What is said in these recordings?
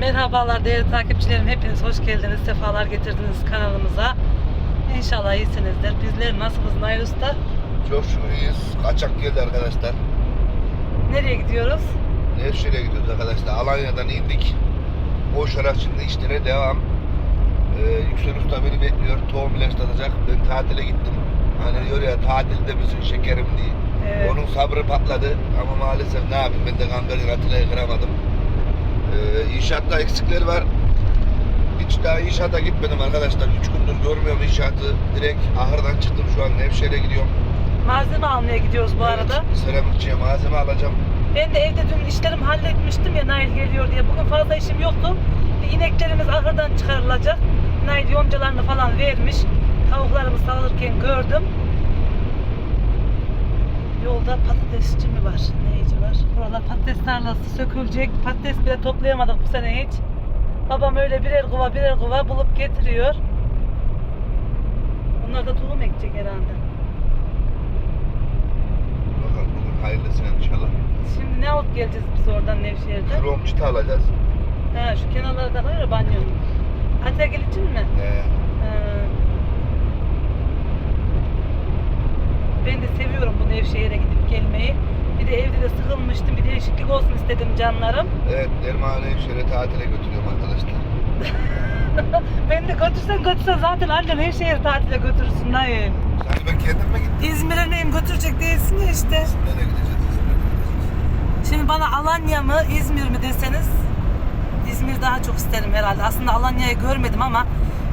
Merhabalar değerli takipçilerim. Hepiniz hoş geldiniz. Sefalar getirdiniz kanalımıza. İnşallah iyisinizdir. Bizler nasılsınız Nail Usta? Çok şükür iyiyiz. Kaçak geldi arkadaşlar. Nereye gidiyoruz? Nevşehir'e gidiyoruz arkadaşlar. Alanya'dan indik. Boşarak şimdi işlere devam. Ee, Yüksel Usta beni bekliyor. Tohum ilaçlatacak. Ben tatile gittim. Hani diyor ya tatilde misin şekerim diye. Evet. Onun sabrı patladı. Ama maalesef ne yapayım ben de Gamber'in Atilla'yı kıramadım. Ee, inşaatta eksikler var. Hiç daha inşaata gitmedim arkadaşlar. Üç gündür görmüyorum inşaatı. Direkt ahırdan çıktım şu an Nevşehir'e gidiyorum. Malzeme almaya gidiyoruz bu arada. Evet, seramikçiye malzeme alacağım. Ben de evde dün işlerimi halletmiştim ya Nail geliyor diye. Bugün fazla işim yoktu. İneklerimiz ahırdan çıkarılacak. Nail yoncalarını falan vermiş. Tavuklarımı sağırken gördüm. Yolda patatesçi mi var? Neyici var? Buralar patates tarlası sökülecek. Patates bile toplayamadık bu sene hiç. Babam öyle birer kova birer kova bulup getiriyor. Onlar da tohum ekecek herhalde. Bakalım bugün hayırlısıyla inşallah. Şimdi ne alıp geleceğiz biz oradan Nevşehir'den? Krom çıta alacağız. Ha şu kenarlarda var ya banyonun. Ategil için mi? Ee, Ha. Ben de seviyorum bu Nevşehir'e gidip gelmeyi. Bir de evde de sıkılmıştım. Bir değişiklik olsun istedim canlarım. evet Derman Nevşehir'e tatile götürüyorum arkadaşlar. Ben de götürsen götürsen zaten annem Nevşehir tatile götürürsün dayı. Sanki ben kendim mi gittim? İzmir'e neyim götürecek değilsin ya işte. Nereye gideceğiz? İzmir'e gideceğiz. Şimdi bana Alanya mı İzmir mi deseniz İzmir daha çok isterim herhalde. Aslında Alanya'yı görmedim ama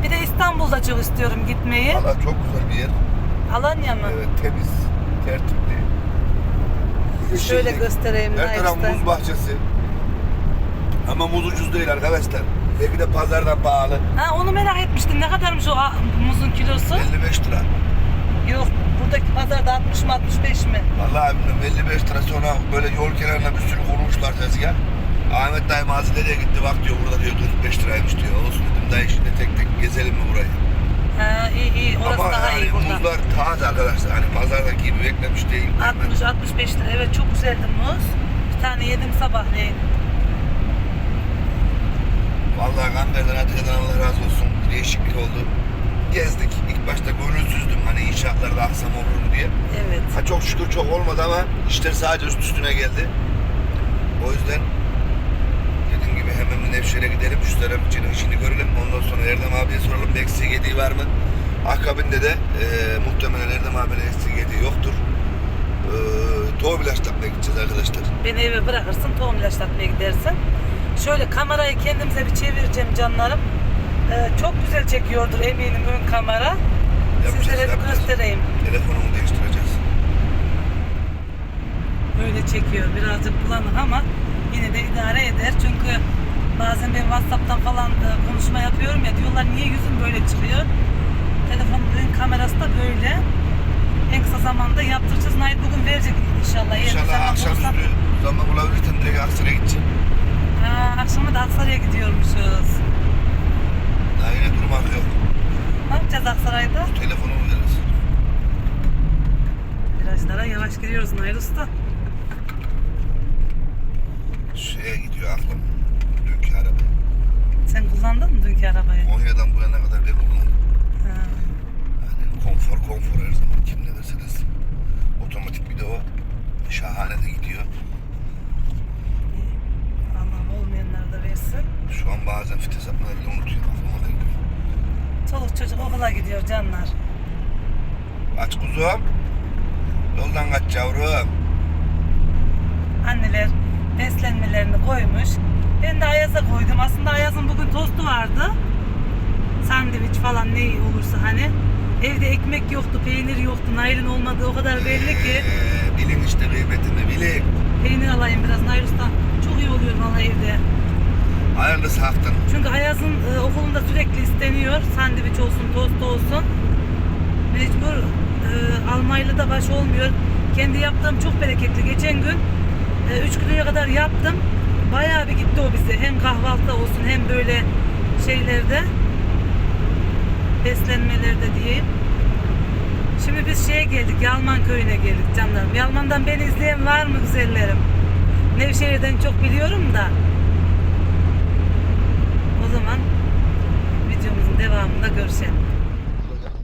bir de İstanbul'da çok istiyorum gitmeyi. Valla çok güzel bir yer. Alanya mı? Evet temiz, tertipli. Şöyle Yeşillik. göstereyim Her taraf Nail'de. muz bahçesi. Ama muz ucuz değil arkadaşlar. Belki de pazardan pahalı. Ha onu merak etmiştim. Ne kadarmış o a- muzun kilosu? 55 lira. Yok buradaki pazarda 60 mı 65 mi? Vallahi bilmiyorum 55 lira sonra böyle yol kenarına bir sürü kurmuşlar tezgah. Ahmet dayı mazileriye gitti bak diyor burada diyor 45 liraymış diyor. Olsun dedim dayı şimdi tek tek gezelim mi burayı? Ha iyi iyi orası Ama daha yani iyi burada. muzlar taze arkadaşlar. Hani pazardaki gibi beklemiş değil. 60 65 lira. Evet çok güzeldi muz. Bir tane yedim sabahleyin. Vallahi Gamber'den Atilla'dan Allah razı olsun. Bir değişiklik oldu. Gezdik. İlk başta gönülsüzdüm. Hani inşaatlarda aksam olur mu diye. Evet. Ha çok şükür çok olmadı ama işler sadece üst üstüne geldi. O yüzden hemen Nevşehir'e gidelim. Şu seramikçinin işini görelim. Ondan sonra Erdem abiye soralım bir eksiği gediği var mı? Akabinde de e, muhtemelen Erdem abinin eksiği gediği yoktur. E, tohum ilaçlatmaya gideceğiz arkadaşlar. Beni eve bırakırsın tohum ilaçlatmaya gidersin. Şöyle kamerayı kendimize bir çevireceğim canlarım. Ee, çok güzel çekiyordur eminim ön kamera. Yapacağız, Sizlere bir göstereyim. Telefonumu değiştireceğiz. Böyle çekiyor birazcık bulanık ama yine de idare eder. Çünkü bazen ben Whatsapp'tan falan e, konuşma yapıyorum ya diyorlar niye yüzün böyle çıkıyor. Telefonun kamerası da böyle. En kısa zamanda yaptıracağız. Nail bugün verecek inşallah. Eğer İnşallah zaman akşamüstü bulursam- zaman bulabilirsem direkt Aksaray'a gideceğim. Ha, akşama da Aksaray'a gidiyormuşuz. Daha yine durmak yok. Ne yapacağız Aksaray'da? Telefonumu veririz. Virajlara yavaş giriyoruz Nail Usta. Şeye gidiyor aklım. Sen kullandın mı dünkü arabayı? Konya'dan bu yana kadar ben kullandım. Ha. Yani konfor konfor her zaman kim ne derse desin. Otomatik bir de o. Şahane de gidiyor. Allah olmayanlar da versin. Şu an bazen vites atmayı bile unutuyorum. Aklıma da geliyor. Çoluk çocuk okula gidiyor canlar. Aç kuzum. Yoldan kaç yavrum. Anneler beslenmelerini koymuş. Ben de Ayaz'a koydum. Aslında Ayaz'ın bugün tostu vardı. Sandviç falan ne olursa hani. Evde ekmek yoktu, peynir yoktu. Nail'in olmadığı o kadar belli ki. Ee, bilin işte kıymetini bilin. Peynir alayım biraz Nail Usta. Çok iyi oluyor valla evde. Hayırlısı hakkın. Çünkü Ayaz'ın e, okulunda sürekli isteniyor. Sandviç olsun, tost olsun. Mecbur e, almayla da baş olmuyor. Kendi yaptığım çok bereketli. Geçen gün e, 3 kiloya kadar yaptım. Bayağı bir gitti o bize. Hem kahvaltıda olsun hem böyle şeylerde beslenmelerde diyeyim. Şimdi biz şeye geldik, Yalman köyüne geldik canlarım. Yalman'dan beni izleyen var mı güzellerim? Nevşehir'den çok biliyorum da. O zaman videomuzun devamında görüşelim.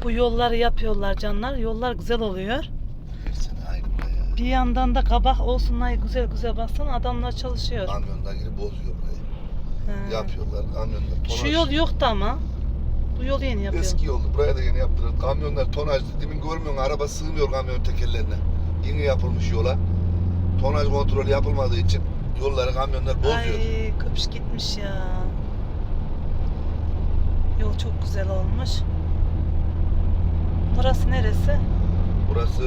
Bu yolları yapıyorlar canlar. Yollar güzel oluyor. Bir yandan da kabak olsunlar güzel güzel baksana adamlar çalışıyor. Kamyondan girip bozuyor burayı. Ha. Yapıyorlar kamyonda tonaj. Şu yol yoktu ama. Bu yol yeni yapıyor. Eski yoldu. Buraya da yeni yaptırır. Kamyonlar tonaj. Demin görmüyorsun araba sığmıyor kamyon tekerlerine. Yeni yapılmış yola. Tonaj kontrolü yapılmadığı için yolları kamyonlar bozuyor. Ay köpüş gitmiş ya. Yol çok güzel olmuş. Burası neresi? Burası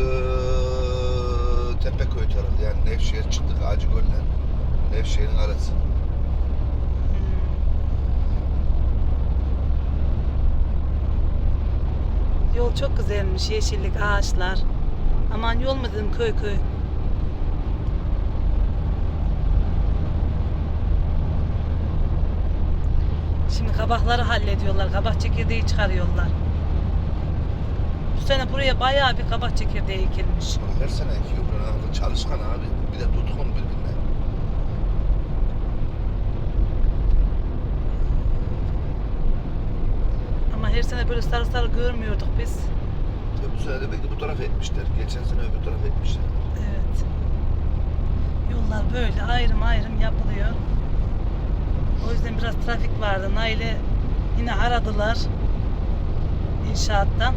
Tepeköy tarafı yani Nevşehir çıktık Acıgöl'le Nevşehir'in arası. Hmm. Yol çok güzelmiş. Yeşillik, ağaçlar. Aman yol mu dedim köy köy. Şimdi kabakları hallediyorlar. Kabak çekirdeği çıkarıyorlar. Sene buraya bayağı bir kabak çekirdeği ekilmiş. Her sene ekiyor buranın çalışkan abi. Bir de tutkun birbirine. Ama her sene böyle sarı sarı görmüyorduk biz. Ve bu sene de belki bu taraf etmişler. Geçen sene öbür taraf etmişler. Evet. Yollar böyle ayrım ayrım yapılıyor. O yüzden biraz trafik vardı. Nail'i yine aradılar inşaattan.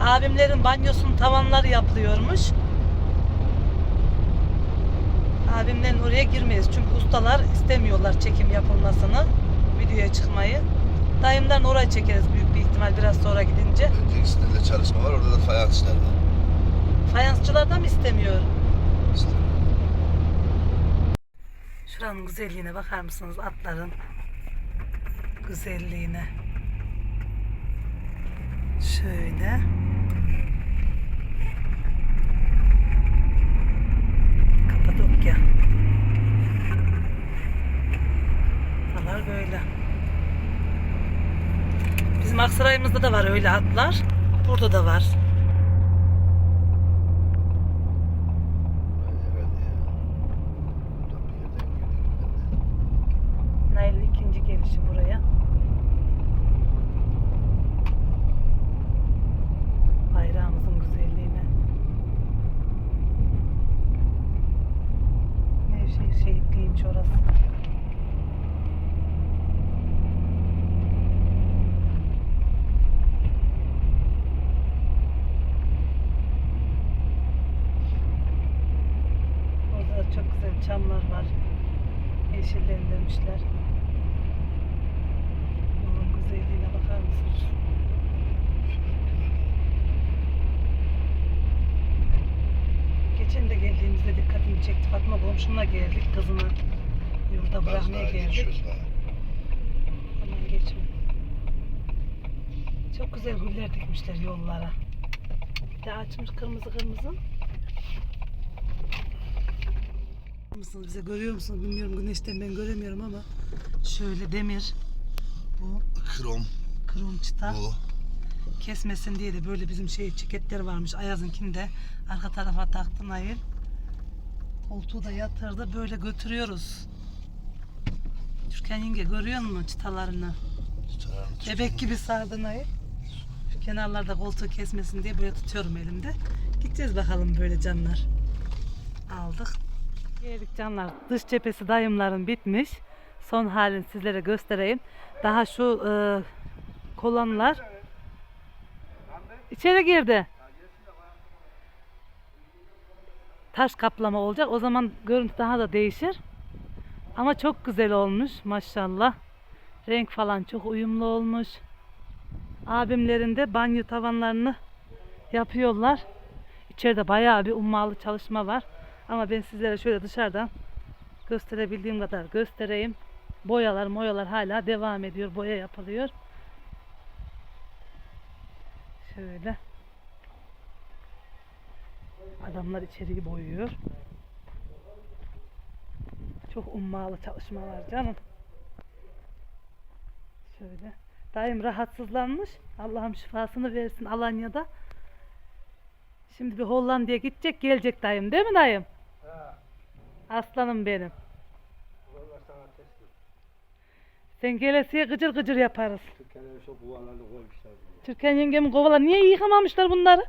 Abimlerin banyosunun tavanları yapılıyormuş. Abimlerin oraya girmeyiz. Çünkü ustalar istemiyorlar çekim yapılmasını, videoya çıkmayı. Dayımdan oraya çekeriz büyük bir ihtimal biraz sonra gidince. Öncekisinde de çalışma var. Orada da fayansçılar var. Fayansçılardan mı istemiyor? İşte Şuranın güzelliğine bakar mısınız? Atların güzelliğine. Şöyle. Kapadokya. Buralar böyle. Bizim Aksaray'ımızda da var öyle atlar. Burada da var. herhalde ya. Buradan bir yerden girdik ben de. Nail'in ikinci gelişi buraya. Bayrağımızın güzelliğine. Nevşehir şehitliymiş orası. Orada da çok güzel çamlar var. Yeşillendirmişler. Yolun güzelliğine bakar mısınız? Geçen de geldiğimizde dikkatimi çekti. Komşumla geldik. Kızını yurda bırakmaya geldik. Aman geçme. Çok güzel güller dikmişler yollara. Bir de açmış kırmızı kırmızı. Mısınız bize görüyor musunuz bilmiyorum güneşten ben göremiyorum ama şöyle demir bu Krom krom çıta bu. kesmesin diye de böyle bizim şey çeketler varmış Ayaz'ınkinde arka tarafa taktı Nail koltuğu da yatırdı böyle götürüyoruz. Türkan yenge görüyor musun çıtalarını? Çıtaran çıt- bebek gibi sardı Nail şu kenarlarda koltuğu kesmesin diye böyle tutuyorum elimde. Gideceğiz bakalım böyle canlar. Aldık. Geldik canlar. Dış cephesi dayımların bitmiş. Son halini sizlere göstereyim. Daha şu e, kolonlar İçeri girdi. Taş kaplama olacak. O zaman görüntü daha da değişir. Ama çok güzel olmuş maşallah. Renk falan çok uyumlu olmuş. Abimlerin de banyo tavanlarını yapıyorlar. İçeride bayağı bir ummalı çalışma var. Ama ben sizlere şöyle dışarıdan gösterebildiğim kadar göstereyim. Boyalar moyalar hala devam ediyor. Boya yapılıyor. Şöyle. Adamlar içeriği boyuyor. Çok ummalı çalışma var canım. Şöyle. Dayım rahatsızlanmış. Allah'ım şifasını versin Alanya'da. Şimdi bir Hollanda'ya gidecek gelecek dayım değil mi dayım? Aslanım benim. Sen gelesiye gıcır gıcır yaparız. Türkan yengemin kovalar. Niye yıkamamışlar bunları?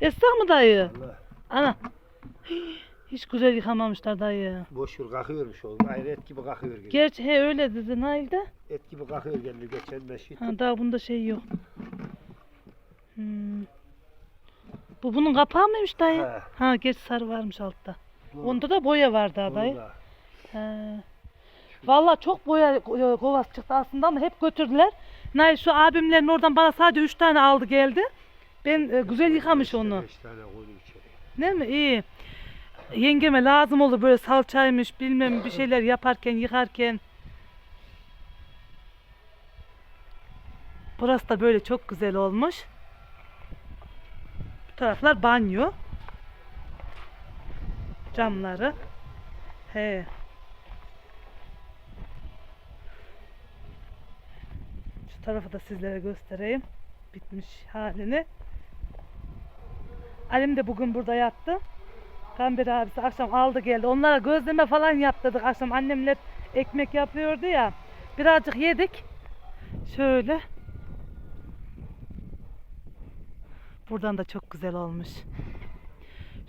Esra mı dayı? Allah. Ana. Hiç güzel yıkamamışlar dayı. Boş ver kakıyormuş o. Gayrı et gibi kakıyor. geliyor. Gerçi he öyle dedi Nail'de. Et gibi kakıyor geliyor geçen meşit. Ha, daha bunda şey yok. Hmm. Bu bunun kapağı mıymış dayı? He. Ha geç sarı varmış altta. Doğru. Onda da boya var daha dayı. He. Valla çok boya e, kovası çıktı aslında ama hep götürdüler. Nail şu abimlerin oradan bana sadece 3 tane aldı geldi. Ben e, güzel yıkamış onu. Beş mi? İyi. Yengeme lazım olur böyle salçaymış bilmem bir şeyler yaparken yıkarken. Burası da böyle çok güzel olmuş. Bu taraflar banyo. Camları. He. Şu tarafı da sizlere göstereyim. Bitmiş halini. Alim de bugün burada yattı. Gamber abisi akşam aldı geldi. Onlara gözleme falan yaptırdık akşam. Annemler ekmek yapıyordu ya. Birazcık yedik. Şöyle. Buradan da çok güzel olmuş.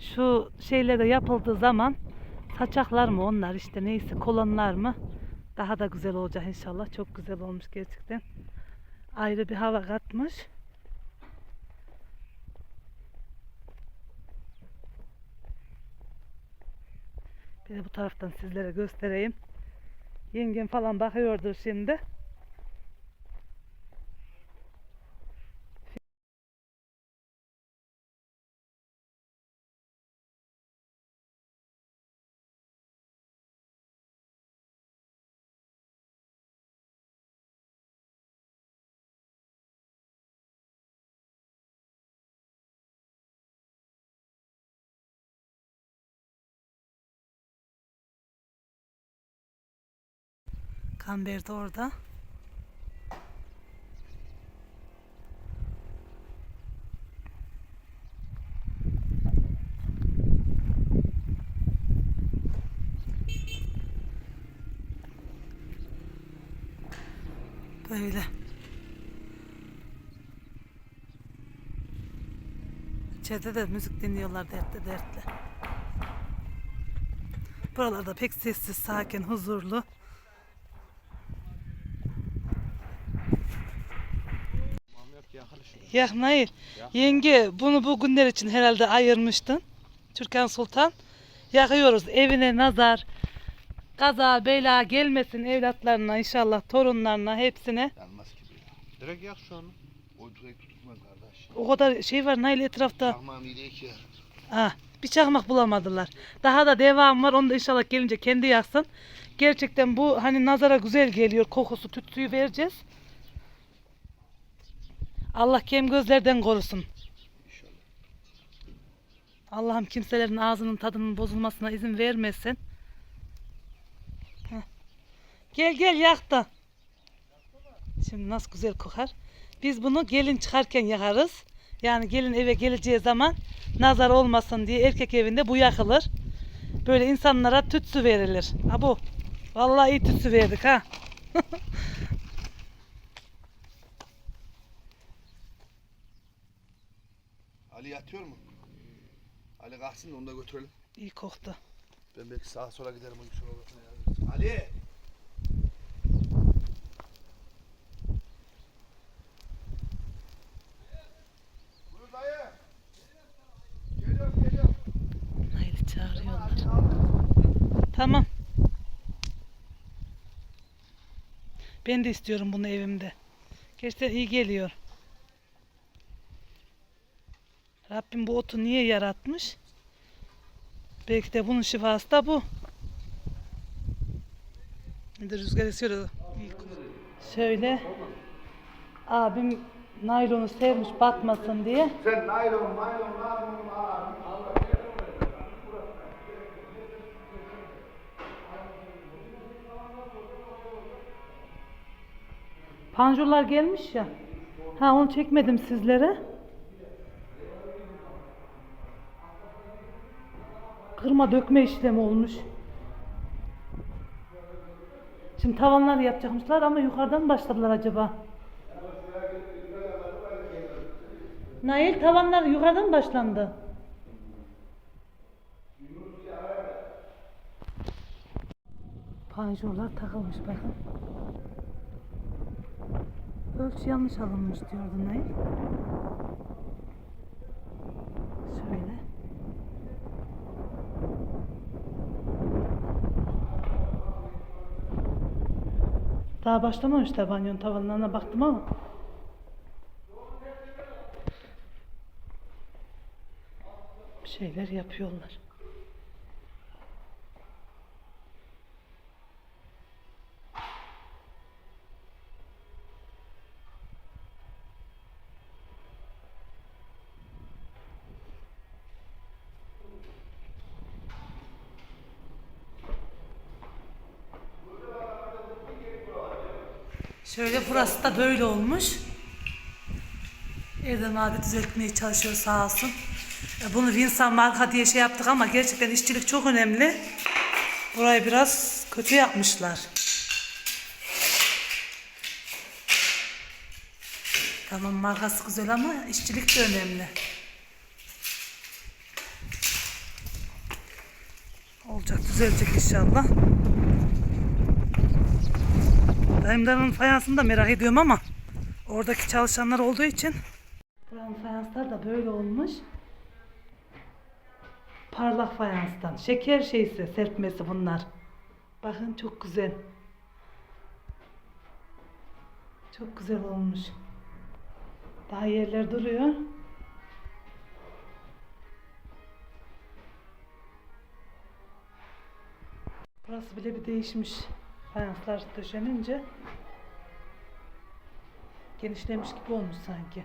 Şu şeyler de yapıldığı zaman saçaklar mı onlar işte neyse kolonlar mı daha da güzel olacak inşallah. Çok güzel olmuş gerçekten. Ayrı bir hava katmış. Bir bu taraftan sizlere göstereyim. Yengem falan bakıyordur şimdi. Kamber de orada. Böyle. İçeride de müzik dinliyorlar dertli dertli. Buralarda pek sessiz, sakin, huzurlu. Ya Nail, yenge bunu bugünler için herhalde ayırmıştın. Türkan Sultan. Yakıyoruz evine nazar, kaza, bela gelmesin evlatlarına inşallah torunlarına hepsine. Yanmaz gibi ya. Direkt yak şu an. O direkt tutmaz kardeş. O kadar şey var Nail etrafta. Çakmağım iyi değil ki. Ha, bir çakmak bulamadılar. Daha da devam var. Onu da inşallah gelince kendi yaksın. Gerçekten bu hani nazara güzel geliyor. Kokusu, tütsüyü vereceğiz. Allah kem gözlerden korusun. Allah'ım kimselerin ağzının tadının bozulmasına izin vermesin. Gel gel yak da. Şimdi nasıl güzel kokar. Biz bunu gelin çıkarken yakarız. Yani gelin eve geleceği zaman nazar olmasın diye erkek evinde bu yakılır. Böyle insanlara tütsü verilir. Ha bu. Vallahi iyi tütsü verdik ha. Ali yatıyor mu? Ali kalksın da onu da götürelim. İyi koktu. Ben belki sağa sola giderim. Yardım etsin. Ali! Buyur dayı. Geliyorum geliyorum. Nail'i çağırıyorlar. Tamam. Ben de istiyorum bunu evimde. Gerçekten iyi geliyor. Rabbim bu otu niye yaratmış? Belki de bunun şifası da bu. Bir de rüzgar esiyor da. Şöyle. Abim naylonu sevmiş batmasın diye. Sen naylon naylon naylon al. Panjurlar gelmiş ya. Ha onu çekmedim sizlere. Kırma dökme işlemi olmuş. Şimdi tavanlar yapacakmışlar ama yukarıdan başladılar acaba? Nail tavanlar yukarıdan başlandı? Panjurlar takılmış bakın. Ölçü yanlış alınmış diyordu Nail. Şöyle. Daha başlamamışlar banyonun tavanlarına baktım ama. Bir şeyler yapıyorlar. Şöyle burası da böyle olmuş. Erdem abi düzeltmeye çalışıyor sağ olsun. E, Bunu Vinsan marka diye şey yaptık ama gerçekten işçilik çok önemli. Burayı biraz kötü yapmışlar. Tamam markası güzel ama işçilik de önemli. Olacak düzelecek inşallah. Dayımların fayansını da merak ediyorum ama oradaki çalışanlar olduğu için. Buranın fayanslar da böyle olmuş. Parlak fayanstan. Şeker şeysi, serpmesi bunlar. Bakın çok güzel. Çok güzel olmuş. Daha yerler duruyor. Burası bile bir değişmiş. Fayanslar döşenince genişlemiş gibi olmuş sanki.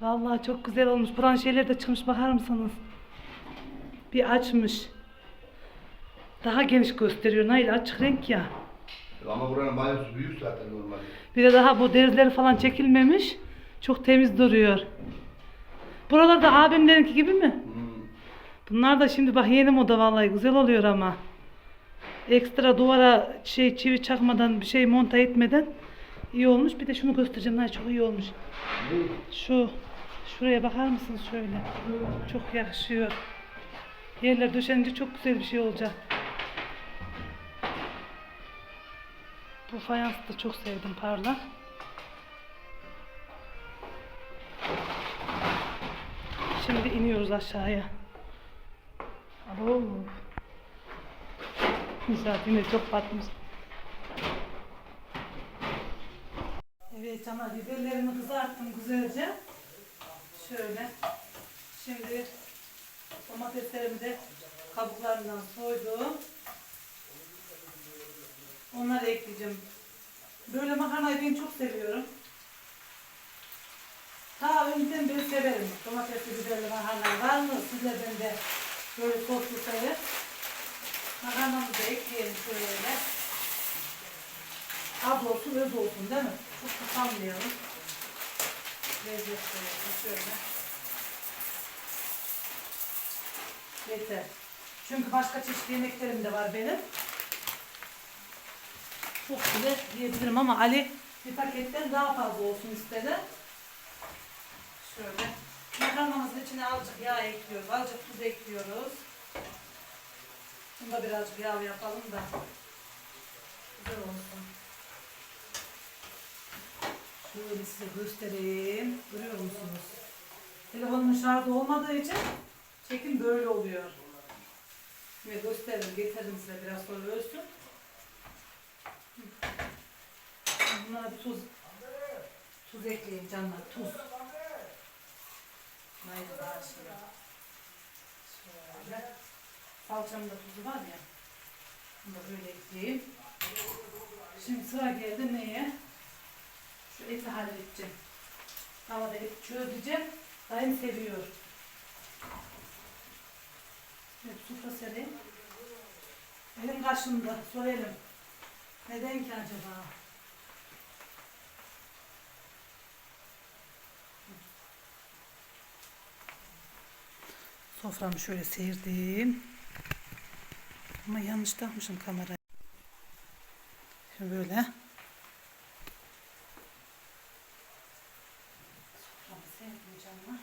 Vallahi çok güzel olmuş. Buran şeyler de çıkmış bakar mısınız? Bir açmış. Daha geniş gösteriyor. Nail açık renk ya. Ama buranın banyosu büyük zaten normal. Bir de daha bu derizleri falan çekilmemiş. Çok temiz duruyor. Buralar da abimlerinki gibi mi? Bunlar da şimdi bak yeni moda vallahi güzel oluyor ama. Ekstra duvara şey çivi çakmadan bir şey monta etmeden iyi olmuş. Bir de şunu göstereceğim. Ay çok iyi olmuş. Şu şuraya bakar mısınız şöyle? Çok yakışıyor. Yerler döşenince çok güzel bir şey olacak. Bu fayansı da çok sevdim parlak. Şimdi iniyoruz aşağıya. Güzel yine çok batmış. Canlar biberlerimi kızarttım güzelce. Şöyle. Şimdi domateslerimi de kabuklarından soydum. Onları ekleyeceğim. Böyle makarnayı ben çok seviyorum. Ta önceden beri severim. Domatesli biberli makarna var mı? Sizlerden de böyle soslu sever. Makarnamızı da ekleyelim şöyle. Az olsun öz olsun değil mi? Çok tutanmayalım. Lezzetli olsun şöyle. Yeter. Çünkü başka çeşitli yemeklerim de var benim. Çok bile diyebilirim ama Ali bir paketten daha fazla olsun istedi. Şöyle. Makarnamızın içine azıcık yağ ekliyoruz. Azıcık tuz ekliyoruz. Bunda birazcık yağ yapalım da güzel olsun. Şöyle size göstereyim. Görüyor musunuz? Telefonum şarjı olmadığı için çekim böyle oluyor. Ve gösteririm, getiririm size biraz sonra ölsün. Bunlara bir tuz tuz ekleyeyim canlar tuz. Neydi daha. Şöyle. Salçamın da tuzu var ya. Bunu da böyle ekleyeyim. Şimdi sıra geldi neye? Şu eti halledeceğim. Tavada et çözeceğim. Dayım seviyor. Evet, sufra sereyim. Elim kaşındı. Soralım. Neden ki acaba? Soframı şöyle seyirdim. Ama yanlış takmışım kamerayı. Şöyle. Soframı sevdim canım.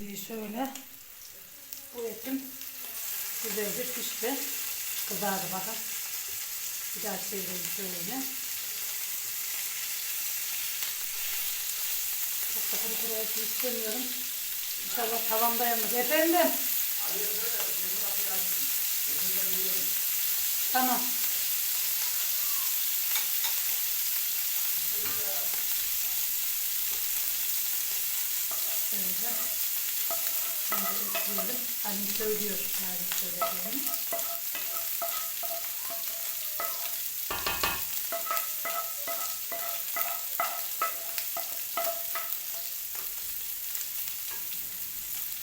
Bir şöyle bu etim güzelce pişti. Kızardı bakın. Bir daha çevirelim şöyle. Çok da kuru kuru istemiyorum. İnşallah tavamda yanmaz. Efendim? Tamam. Şöyle. Şimdi ekleyelim. Annem söylüyor. Nerede söylediğini.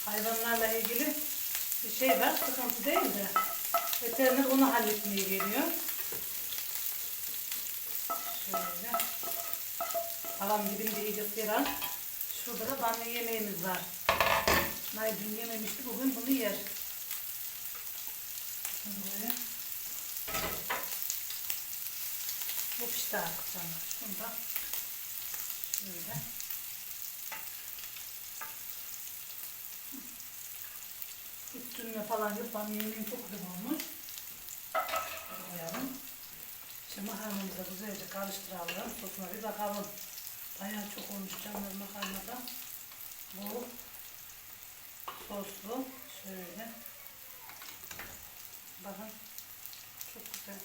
Hayvanlarla ilgili bir şey var. Sıkıntı değil de. Veteriner onu halletmeye geliyor. Şöyle. Halam dibinde iyice seran. Şurada da banyo yemeğimiz var. Nay dün yememişti, bugün bunu yer. Bu pişti artık canım. Şunu da şöyle. Üstünde falan. Banyo yemeğim çok güzel olmuş. Koyalım. Şimdi makarnamızı güzelce karıştıralım. Sosuna bir bakalım. Bayağı çok olmuş canlar makarnada. Bu soslu. Şöyle. Bakın. Çok güzel.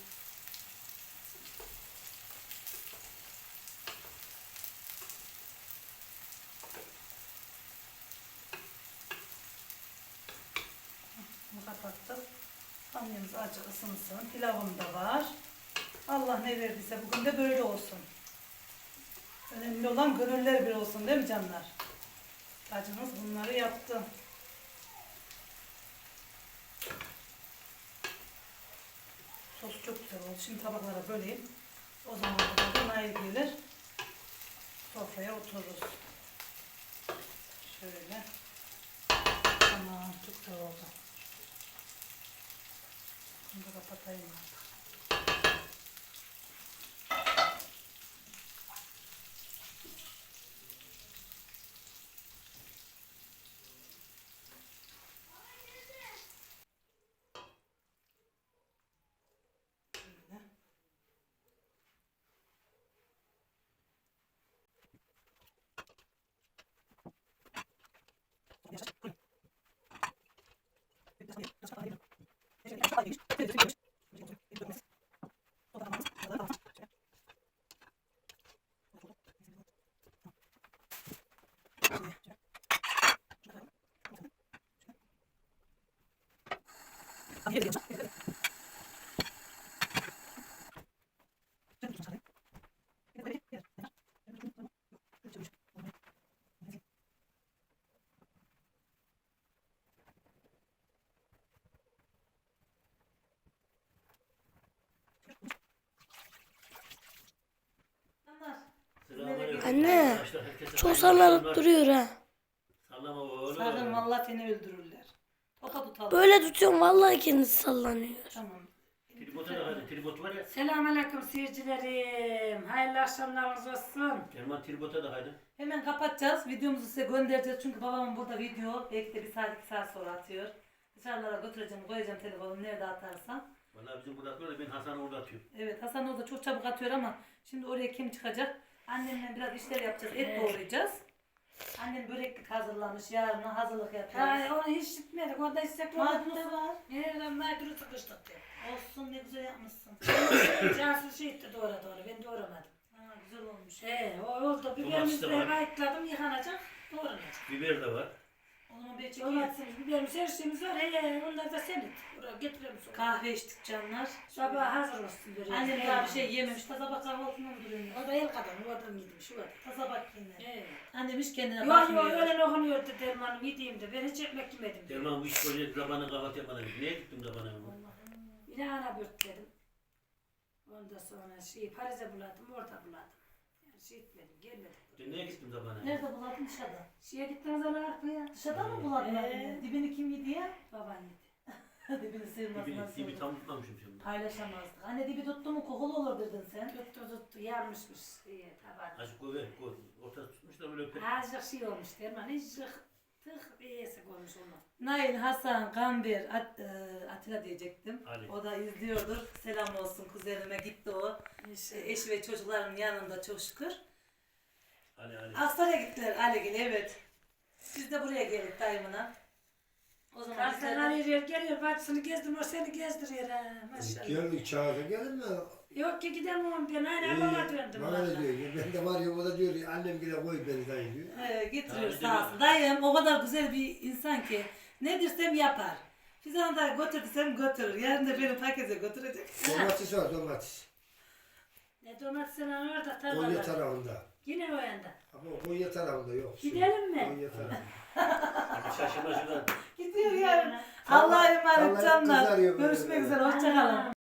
Bunu kapattık. Hamurumuz azıcık ısınsın. Pilavım da var. Allah ne verdiyse bugün de böyle olsun. Önemli olan gönüller bir olsun değil mi canlar? Bacımız bunları yaptı. Sos çok güzel oldu. Şimdi tabaklara böleyim. O zaman da nail gelir. Sofraya otururuz. Şöyle. Tamam çok güzel oldu. Bunu da kapatayım artık. 啊零食对个是 Anne, Çok sallanıp duruyor ha. Sallama oğlum. Sakın vallahi seni öldürürler. Topa tutalım. Böyle tutuyorum vallahi kendisi sallanıyor. Tamam. Tribota da kaydı. Tribot var ya. Selamünaleyküm seyircilerim. Hayırlı akşamlarınız olsun. Erman tribota da kaydı. Hemen kapatacağız. Videomuzu size göndereceğiz. Çünkü babamın burada video. Belki de bir saat iki saat sonra atıyor. Dışarılara götüreceğim. Koyacağım telefonumu nerede atarsam. Vallahi bizim burada atıyor da ben Hasan orada atıyorum. Evet Hasan orada çok çabuk atıyor ama şimdi oraya kim çıkacak? Annemle biraz işler yapacağız. Et Evet. doğrayacağız. Annem böreklik hazırlamış. Yarına hazırlık yapıyoruz. Hayır onu hiç gitmedik. Orada istek Maydanoz da var. Nereden maydanoz sıkıştık diye. Olsun ne güzel yapmışsın. Cansu şey etti doğra doğra. Ben doğramadım. Ha, güzel olmuş. He o oldu. Biberimizi de de var. ayıkladım yıkanacak. Doğranacak. Biber de var. O zaman bir çekeyim. Domatesimiz, biberimiz, her şeyimiz var. He onlar da senin. Buraya getiriyorum sonra. Kahve içtik canlar. Sabah hazır olsun. böyle. Annem daha bir şey yememiş. Taza bak kahvaltına mı duruyor? O da el kadar. Oradan yedim. Şu kadar. Taza bak yine. He. Annem hiç kendine Yok bakmıyor. yok öyle okunuyordu dermanım yediğimde. Ben hiç ekmek yemedim. Erman bu iş böyle zamanı kahvaltı yapmadan. Neye gittin zabana? Bir de ana börtledim. Ondan sonra şey Paris'e buladım, orada buladım. Yani şey etmedim, gelmedim. Sen neye gittin zabana? Nerede buladın dışarıda? Şeye gittiğiniz zaman arpaya. Dışarıda mı buladın? Ee. anne? Dibini kim yedi ya? Baban yedi. Dibini sıyırmasına Dibi, dibi sığındı. tam tutmamışım şimdi. Paylaşamazdık. Anne dibi tuttu mu kokulu olur dedin sen. Tuttu tuttu, yarmışmış şeye, taban. Azıcık koy ver. Koy. Ortası tutmuş da böyle öper. Azıcık şey olmuş derman, hiç tık tık iyisi olmuş onu. Nail, Hasan, Gamber, At, e, Atilla diyecektim. Ali. O da izliyordur. Selam olsun kuzenime gitti o. E, eşi ve çocukların yanında çok şükür. Ali Ali. Aslar'a gittiler Alegil evet. Biz de buraya geldik dayımına. O zaman Kalkan bizler de- arıyor, geliyor, bacısını gezdim, o seni gezdiriyor ha, maşallah. Geldik çağırdı gelin mi? Yok ki gidemem ben, aynen bana döndüm Bana valla. ne diyor? Ben de var ya o da diyor annem gide koy beni dayı diyor. Ee, getiriyor Tabii, sağ olsun. Dayım o kadar güzel bir insan ki ne dirsem yapar. Fizan'ı da götür desem götürür. Yarın da beni pakete götürecek. Domates var domates. Ne domatesini orada Konya tarlalar. tarafında. Yine o yanda. Ama o Konya tarafında yok. Gidelim mi? Konya tarafında. Şaşırma şuradan. Gidiyor yarın. Allah'a emanet canlar. böyle Görüşmek üzere. Hoşçakalın.